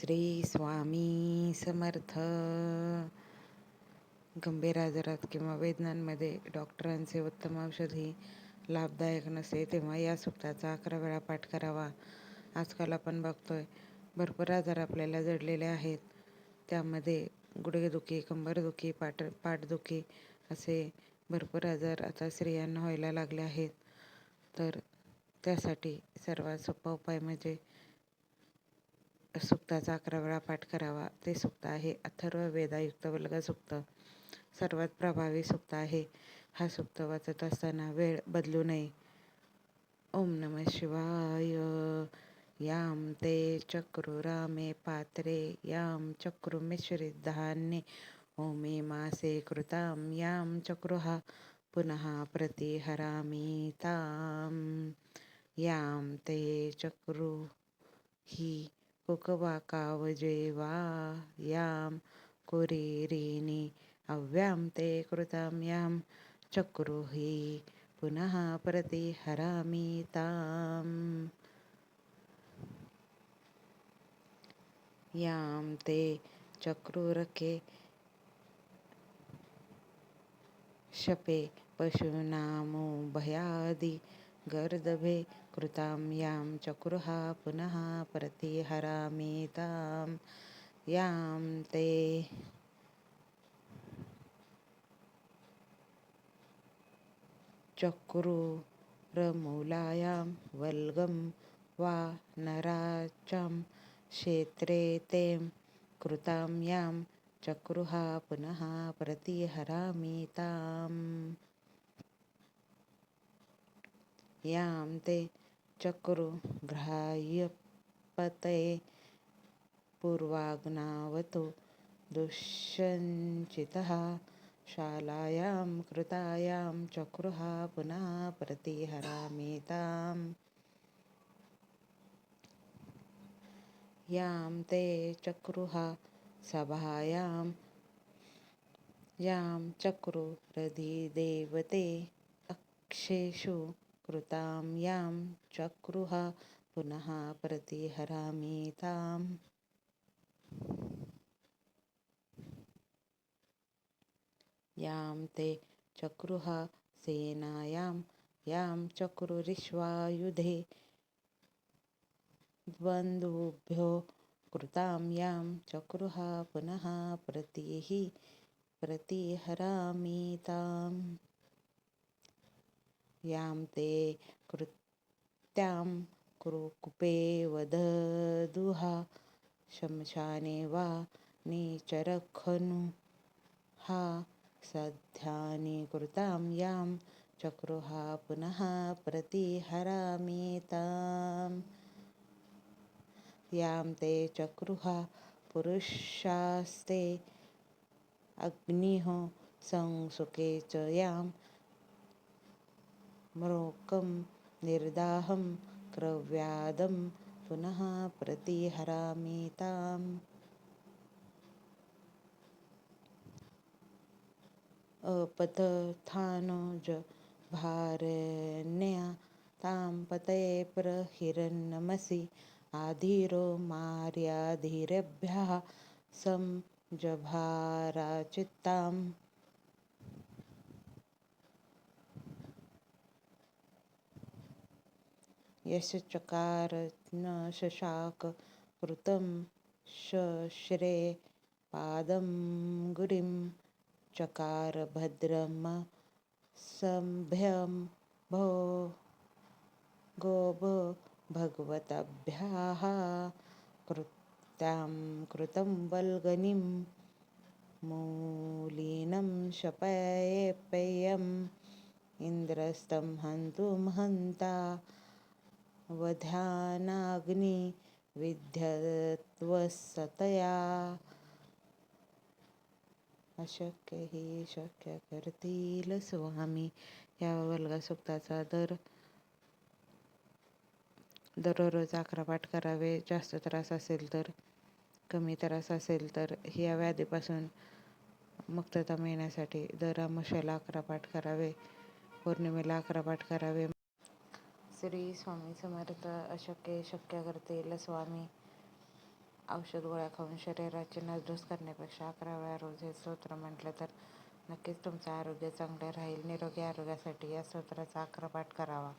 श्री स्वामी समर्थ. गंभीर आजारात किंवा वेदनांमध्ये डॉक्टरांचे उत्तम औषध ही लाभदायक नसते तेव्हा या सूक्ताचा अकरा वेळा पाठ करावा. आजकाल आपण बघतोय भरपूर आजार आपल्याला जडलेले आहेत. त्यामध्ये गुडघेदुखी कंबरदुखी पाठ पाठदुखी असे भरपूर आजार आता स्त्रियांना व्हायला लागले आहेत. तर त्यासाठी सर्वात सोपा उपाय म्हणजे सुक्ताचा अकरा वेळा पाठ करावा. ते सुक्त आहे. अथर्व वेदायुक्त वल्ग सुक्त. सर्वात प्रभावी सुक्त आहे. हा सुक्त वाचत असताना वेळ बदलू नये. ओम नम शिवाय. याम ते चक्रुरामे पात्रे. याम चक्रुमिश्रित धान्ये. ओमे मासे कृताम. याम चक्रुहा पुनः प्रतिहरामी ताम. याम ते चक्रु ही कुकवाकावजेवा यां कुरीरिणी अव्यां ते कृतं यां चक्रुहि पुनः प्रतिहरामि ताम्। यां ते चक्रुरके शपे पशूनामो भयादि गर्दभे कृतां यां चक्रुः पुनः प्रतिहरामि तां यां ते चक्रुरमूलायां वल्गं वा नराचां क्षेत्रे तें कृतां यां चक्रुहा पुनः प्रतिहरामि ताम्। यां ते चक्रुग्राह्यपतये पूर्वाग्नावतो दुश्यञ्चितः शालायां कृतायां चक्रुः पुनः प्रतिहरामि ताम् यां ते चक्रुः सभायां यां चक्रुरधिदेवते अक्षेषु कृतां यां चक्रुः पुनः प्रतिहरामि ताम्। यां ते चक्रुः सेनायां यां चक्रुरिश्वायुधे। द्वन्द्वुभ्यो कृतां यां चक्रुः पुनः प्रतिः प्रतिहरामि ताम्। यां ते कृत्यां कुरुकुपे वददुहा शमशाने वा निचरखनु हा सध्यानि कृतां यां चक्रुहा पुनः प्रतिहरामि ताम् यां ते चक्रुहा पुरुषास्ते अग्निः संसुके च यां मृकं निर्दाहं क्रव्यादं पुनः प्रतिहरामि ताम्। अपतथानुज भारण्या तां पतये प्रहिरन्नमसि आधीरो मार्याधीरेभ्यः सं जभाराचित्ताम् न शशाक कृतं शश्रे पादं गुरिं चकार भद्रम भो गोभ भगवतभ्याः कृत्यां कृतं वल्गनिं मूलीनं शपयेपेयम् इन्द्रस्तं हन्तुं हन्ता वध्यानाग्नि विध्यत्वसतया। अशक्य ही शक्य करतील स्वामी। या वल्गा सुक्ताचा दर दररोज अकरा पाठ करावे जास्त त्रास असेल तर कमी त्रास असेल तर या व्याधीपासून मुक्तता मिळण्यासाठी दर अमावस्याला अकरा पाठ करावे पौर्णिमेला अकरा पाठ करावे. श्री स्वामी समर्थ अशक्य शक्य करतील स्वामी. औषध गोळ्या खाऊन शरीराची नासधूस करण्यापेक्षा अकरा वेळा रोज हे स्तोत्र म्हटलं तर नक्कीच तुमचं आरोग्य चांगलं राहील. निरोगी आरोग्यासाठी या स्तोत्राचा अकरा पाठ करावा.